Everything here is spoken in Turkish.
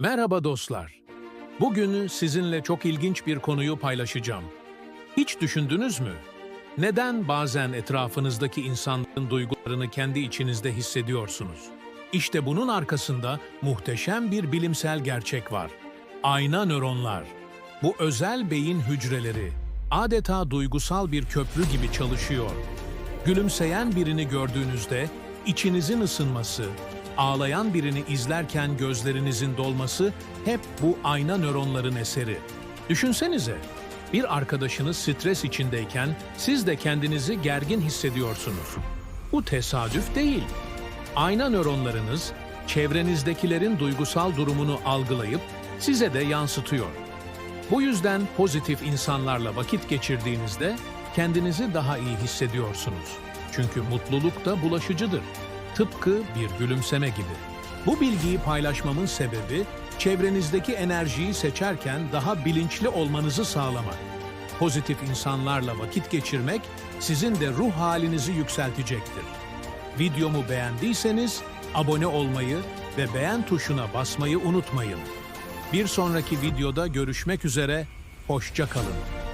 Merhaba dostlar. Bugün sizinle çok ilginç bir konuyu paylaşacağım. Hiç düşündünüz mü? Neden bazen etrafınızdaki insanların duygularını kendi içinizde hissediyorsunuz? İşte bunun arkasında muhteşem bir bilimsel gerçek var. Ayna nöronlar. Bu özel beyin hücreleri adeta duygusal bir köprü gibi çalışıyor. Gülümseyen birini gördüğünüzde içinizin ısınması, ağlayan birini izlerken gözlerinizin dolması hep bu ayna nöronların eseri. Düşünsenize, bir arkadaşınız stres içindeyken siz de kendinizi gergin hissediyorsunuz. Bu tesadüf değil. Ayna nöronlarınız çevrenizdekilerin duygusal durumunu algılayıp size de yansıtıyor. Bu yüzden pozitif insanlarla vakit geçirdiğinizde kendinizi daha iyi hissediyorsunuz. Çünkü mutluluk da bulaşıcıdır. Tıpkı bir gülümseme gibi. Bu bilgiyi paylaşmamın sebebi çevrenizdeki enerjiyi seçerken daha bilinçli olmanızı sağlamak. Pozitif insanlarla vakit geçirmek sizin de ruh halinizi yükseltecektir. Videomu beğendiyseniz abone olmayı ve beğen tuşuna basmayı unutmayın. Bir sonraki videoda görüşmek üzere, hoşça kalın.